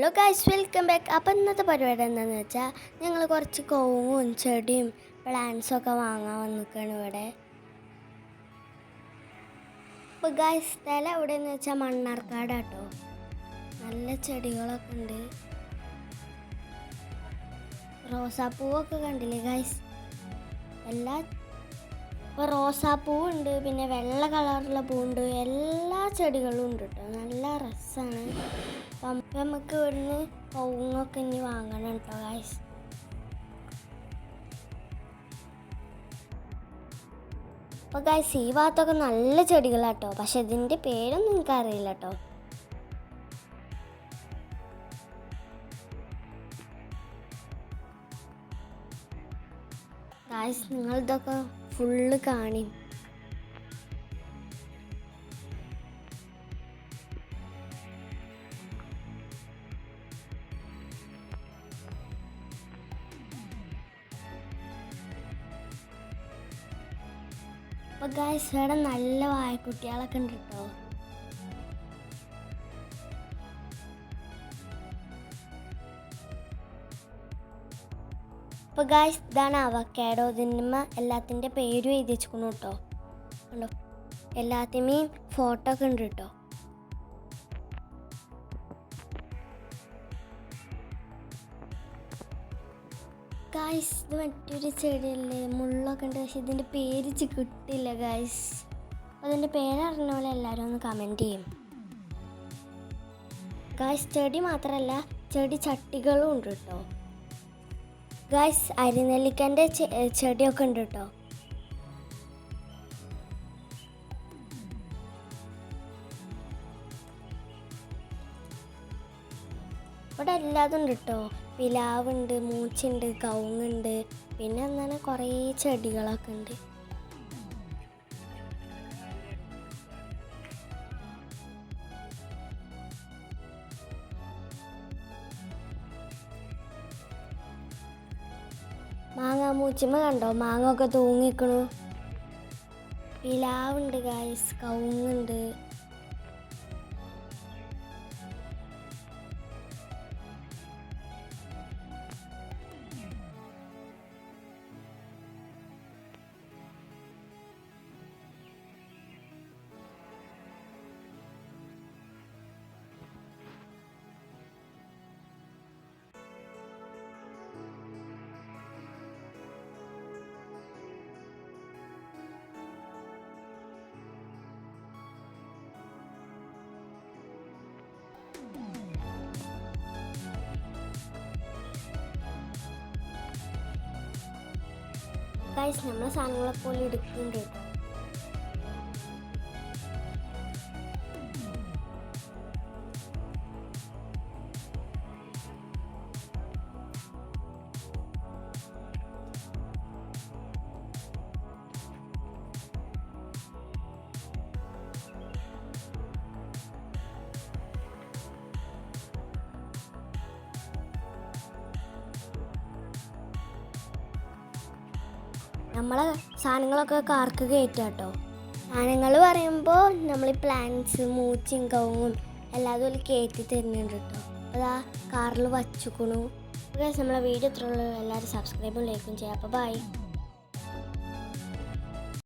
Hello guys welcome back അപ്പം ഇന്നത്തെ പരിപാടി എന്താണെന്ന് വെച്ചാൽ ഞങ്ങൾ കുറച്ച് കോവും ചെടിയും പ്ലാന്റ്സും ഒക്കെ വാങ്ങാൻ വന്നിക്കാണ് ഇവിടെ. ഇപ്പോൾ ഗൈസ് സ്ഥലം എവിടെയെന്ന് വെച്ചാൽ മണ്ണാർക്കാട് കേട്ടോ നല്ല ചെടികളൊക്കെ ഉണ്ട്. റോസാപ്പൂവൊക്കെ കണ്ടില്ലേ ഗൈസ് എല്ലാ ഇപ്പോൾ റോസാപ്പൂവുണ്ട് പിന്നെ വെള്ള കളറുള്ള പൂവുണ്ട്. എല്ലാ ചെടികളും ഉണ്ട് കേട്ടോ നല്ല രസമാണ് നമുക്ക് ഇവിടുന്ന് കവുങ്ങൊക്കെ ഇനി വാങ്ങണം കേട്ടോ ഗൈസ് അപ്പോൾ ഗൈസ് ഈ ഭാഗത്തൊക്കെ നല്ല ചെടികളാട്ടോ. പക്ഷെ ഇതിന്റെ പേരൊന്നും എനിക്കറിയില്ല കേട്ടോ ഗൈസ് നിങ്ങളിതൊക്കെ ഫുള്ള് കാണി. അപ്പൊ ഗൈസ് ഇവിടെ നല്ല വായക്കുട്ടികളൊക്കെ ഉണ്ട് കേട്ടോ അപ്പോൾ ഗായ്സ് ഇതാണ് അവക്കാഡോ ഇതിന്മ എല്ലാത്തിന്റെ പേരും എഴുതി വെച്ചിരിക്കുന്നു കേട്ടോ കണ്ടോ? ഫോട്ടോ ഒക്കെ ഉണ്ട് കേട്ടോ ഗായ്സ് ഇത് മറ്റൊരു ചെടിയല്ലേ മുള്ളൊക്കെ ഉണ്ട്. പക്ഷെ ഇതിന്റെ പേര് കിട്ടില്ല ഗായ്സ് അതിന്റെ പേരറിഞ്ഞ പോലെ എല്ലാവരും ഒന്ന് കമന്റ് ചെയ്യും. ഗായ്സ് ചെടി മാത്രമല്ല ചെടി ചട്ടികളും ഉണ്ട് കേട്ടോ. ഗായ്സ് അരിനെല്ലിക്കന്റെ ചെടിയൊക്കെ ഉണ്ട് കേട്ടോ. ഇവിടെ എല്ലാതും ഉണ്ട് കേട്ടോ. പിലാവുണ്ട് മൂച്ചുണ്ട് കവുങ്ങുണ്ട് പിന്നെ അങ്ങനെ കുറേ ചെടികളൊക്കെ ഉണ്ട്. മാങ്ങ മൂച്ചിമ്മ കണ്ടോ? മാങ്ങ ഒക്കെ തൂങ്ങിക്കണു. പിലാവുണ്ട് ഗായ്സ് കവുങ്ങുണ്ട് ഗായ്സ് നമ്മളെ സാധനങ്ങളെപ്പോലെ പോലെ എടുക്കുന്നുണ്ട് നമ്മളെ സാധനങ്ങളൊക്കെ കാർക്ക് കയറ്റുക കേട്ടോ സാധനങ്ങൾ പറയുമ്പോൾ നമ്മൾ പ്ലാന്റ്സ് മൂച്ചും കവും എല്ലാതും അതിൽ കയറ്റി തരുന്നുണ്ട് കേട്ടോ. അതാ കാറിൽ വച്ചുക്കണു. നമ്മളെ വീഡിയോ ഇത്രയുള്ളൂ എല്ലാവരും സബ്സ്ക്രൈബും ലൈക്കും ചെയ്യാം. അപ്പോൾ ബൈ